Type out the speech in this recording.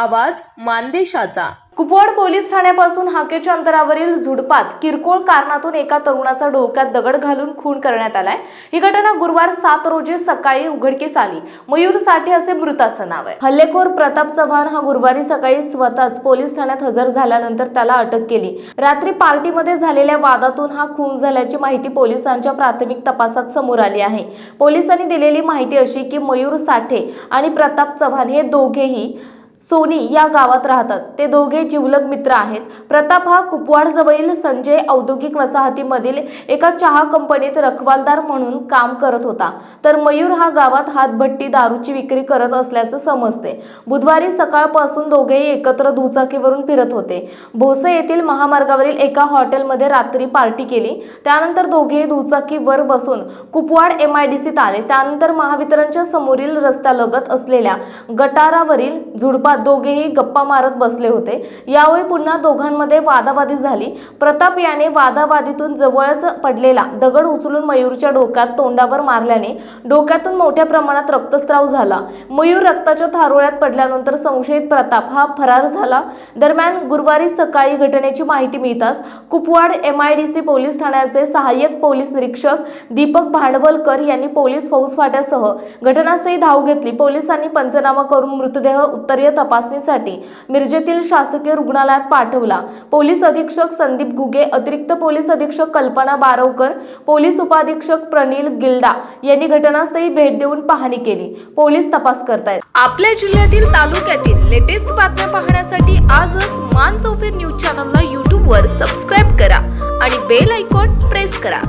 आवाज मानदेशाचा. कुपवाड पोलीस ठाण्यापासून हाकेच्या अंतरावरील झुडपात किरकोळ कारणातून एका तरुणाचा डोक्यात दगड घालून खून करण्यात आलाय. ही घटना गुरुवार सात रोजी सकाळी उघडकीस आली. मयूर साठे असे मृताचं नाव आहे. हल्लेखोर प्रताप चव्हाण हा गुरुवारी सकाळी स्वतःच पोलीस ठाण्यात हजर झाल्यानंतर त्याला अटक केली. रात्री पार्टीमध्ये झालेल्या वादातून हा खून झाल्याची माहिती पोलिसांच्या प्राथमिक तपासात समोर आली आहे. पोलिसांनी दिलेली माहिती अशी की मयूर साठे आणि प्रताप चव्हाण हे दोघेही सोनी या गावात राहतात. ते दोघे जिवलग मित्र आहेत. प्रताप हा कुपवाड जवळील संजय औद्योगिक वसाहतीमधील एका चहा कंपनीत रखवालदार म्हणून काम करत होता. तर मयूर हा गावात हातभट्टी दारूची विक्री करत असल्याचं समजते. बुधवारी सकाळपासून दोघेही एकत्र दुचाकीवरून फिरत होते. भोसे येथील महामार्गावरील एका हॉटेलमध्ये रात्री पार्टी केली. त्यानंतर दोघेही दुचाकीवर बसून कुपवाड एम आय डी सीत आले. त्यानंतर महावितरणच्या समोरील रस्त्यालगत असलेल्या गटारावरील झुडपा झुडपात दोघेही गप्पा मारत बसले होते. यावेळी पुन्हा दोघांमध्ये वादावादी झाली. प्रताप याने वादावादीतून जवळच पडलेला दगड उचलून मयूरच्या डोक्यात तोंडावर मारल्याने डोक्यातून मोठ्या प्रमाणात रक्तस्राव झाला. मयूर रक्ताच्या थारोळ्यात पडल्यानंतर संशयित प्रताप हा फरार झाला. दरम्यान गुरुवारी सकाळी घटनेची माहिती मिळताच Kupwad M I D C police ठाण्याचे सहाय्यक पोलीस निरीक्षक दीपक भांडवलकर यांनी पोलीस फौजफाट्यासह घटनास्थळी धाव घेतली. पोलिसांनी पंचनामा करून मृतदेह उत्तरीय तपासणीसाठी मिरजेतील शासकीय रुग्णालयात पाठवला. पोलीस अधीक्षक संदीप घुगे अतिरिक्त पोलीस अधीक्षक कल्पना बारवकर पोलीस उपाधीक्षक प्रनिल गिल्डा यांनी घटनास्थळी भेट देऊन पाहणी केली. पोलीस तपास करतायत. आपल्या जिल्ह्यातील तालुक्यातील लेटेस्ट बातम्या पाहण्यासाठी आजच मान चौफेर न्यूज चॅनलला यूट्यूबवर सबस्क्राईब करा आणि बेल आयकॉन प्रेस करा.